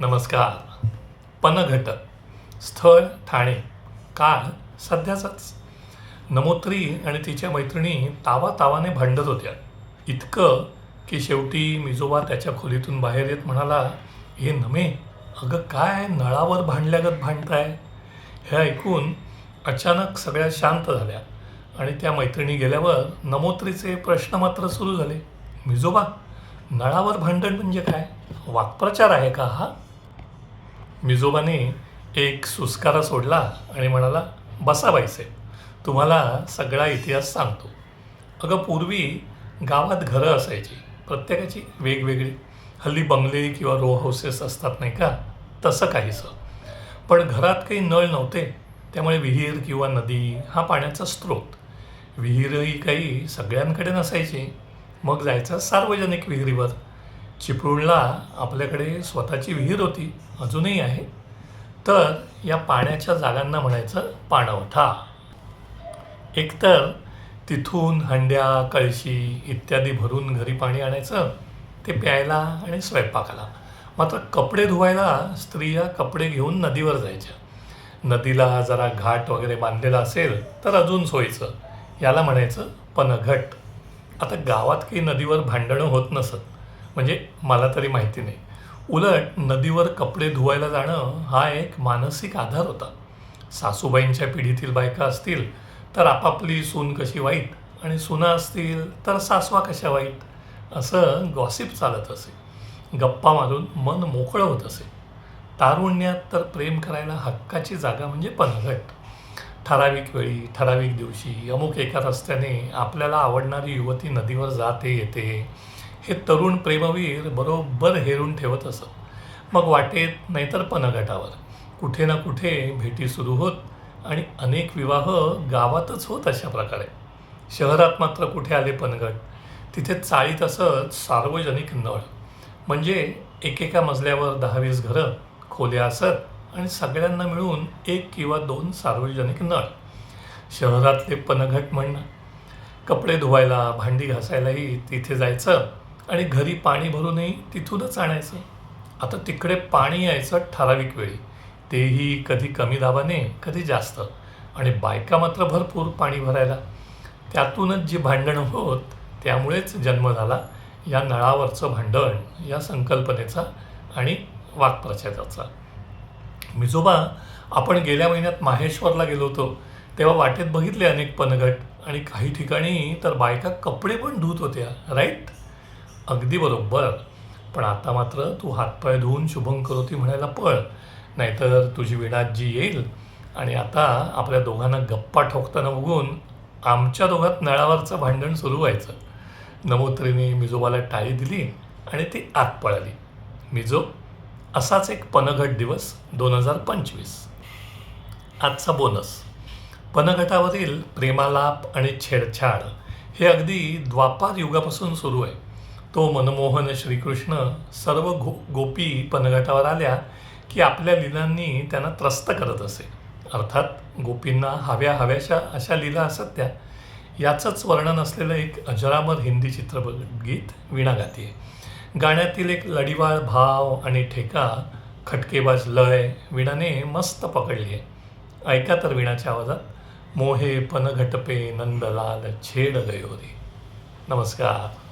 नमस्कार. पनघट स्थळ ठाणे काळ सध्याचाच. नमोत्री आणि तिच्या मैत्रिणी तावा तावाने भांडत होत्या. इतकं की शेवटी मिजोबा त्याच्या खोलीतून बाहेर येत म्हणाला हे नमे अगं काय नळावर भांडल्यागत भांडताय? हे ऐकून अचानक सगळ्या शांत झाल्या आणि त्या मैत्रिणी गेल्यावर नमोत्रीचे प्रश्न मात्र सुरू झाले. मिजोबा नळावर भांडण म्हणजे काय? वाक्प्रचार आहे का हा? मिजोबाने एक सुस्कारा सोडला आणि म्हणाला बसा बाईसे तुम्हाला सगळा इतिहास सांगतो. अगं पूर्वी गावात घरं असायची प्रत्येकाची वेगवेगळी. हल्ली बंगले किंवा रो हाऊसेस असतात नाही का? तसं काहीसं. पण घरात काही नळ नव्हते त्यामुळे विहीर किंवा नदी हा पाण्याचा स्रोत. विहीरही काही सगळ्यांकडे नसायची. मग जायचं सार्वजनिक विहिरीवर. चिपळूणला आपल्याकडे स्वतःची विहीर होती अजूनही आहे. तर या पाण्याच्या जागांना म्हणायचं पाणवठा. एकतर तिथून हंड्या कळशी इत्यादी भरून घरी पाणी आणायचं ते प्यायला आणि स्वयंपाकाला. मात्र कपडे धुवायला स्त्रिया कपडे घेऊन नदीवर जायच्या. नदीला जरा घाट वगैरे बांधलेला असेल तर अजून सोयीचं. याला म्हणायचं पनघट. आता गावात काही नदीवर भांडणं होत नसत. म्हणजे मला तरी माहिती नाही. उलट नदीवर कपडे धुवायला जाणं हा एक मानसिक आधार होता. सासूबाईंच्या पिढीतील बायका असतील तर आपापली सून कशी वाईट आणि सुना असतील तर सासवा कशा वाईट? असं गॉसिप चालत असे. गप्पा मारून मन मोकळं होत असे. तारुण्यात तर प्रेम करायला हक्काची जागा म्हणजे पनघट. ठराविक वेळी ठराविक दिवशी अमुक एका रस्त्याने आपल्याला आवडणारी युवती नदीवर जाते येते. हे तरुण प्रेमवीर बरोबर हेरून ठेवत असत. मग वाटेत नाहीतर पनगटावर. कुठे ना कुठे भेटी सुरू होत आणि अनेक विवाह गावातच होत अशा प्रकारे. शहरात मात्र कुठे आले पनघट तिथे चाळीत असत सार्वजनिक नळ. म्हणजे एकेका मजल्यावर दहावीस घरं खोल्या असत आणि सगळ्यांना मिळून एक किंवा दोन सार्वजनिक नळ. शहरातले पनघट म्हणणं कपडे धुवायला भांडी घासायलाही तिथे जायचं. आणि घरी पाणी भरूनही तिथूनच आणायचं. आता तिकडे पाणी यायचं ठराविक वेळी. तेही कधी कमी दाबाने कधी जास्त. आणि बायका मात्र भरपूर पाणी भरायला. त्यातूनच जी भांडणं होत त्यामुळेच जन्म झाला या नळावरचं भांडण या संकल्पनेचा आणि वाक्प्रचाराचा. मिजोबा आपण गेल्या महिन्यात माहेश्वरला गेलो होतो. तेव्हा वाटेत बघितले अनेक पनघट आणि काही ठिकाणी तर बायका कपडे पण धुत होत्या राईट? अगदी बरोबर. पण आता मात्र तू हातपाय धुवून शुभम करोती म्हणायला पळ. नाहीतर तुझी विणाजी येईल. आणि आता आपल्या दोघांना गप्पा ठोकताना बघून आमच्या दोघात नळावरचं भांडण सुरू व्हायचं. नमोत्रीने मिजोबाला टाळी दिली आणि ती आत पळाली. मिजो असाच एक पनघट दिवस दोन हजार पंचवीस. आजचा बोनस. पनघटावरील प्रेमालाप आणि छेडछाड हे अगदी द्वापार युगापासून सुरू आहे. तो मनमोहन श्रीकृष्ण सर्व गो गोपी पनघाटावर आल्या की आपल्या लीलांनी त्यांना त्रस्त करत असे. अर्थात गोपींना हव्या हव्याशा अशा लीला असत त्या. याचंच वर्णन असलेलं एक अजरामर हिंदी चित्रपटगीत वीणा गाते गाण्यातील एक लढीवाळ भाव आणि ठेका खटकेबाज लय वीणाने मस्त पकडली आहे. ऐका तर वीणाच्या आवाजात. मोहे पनघटपे नंदलाल छेड गयोरी. नमस्कार.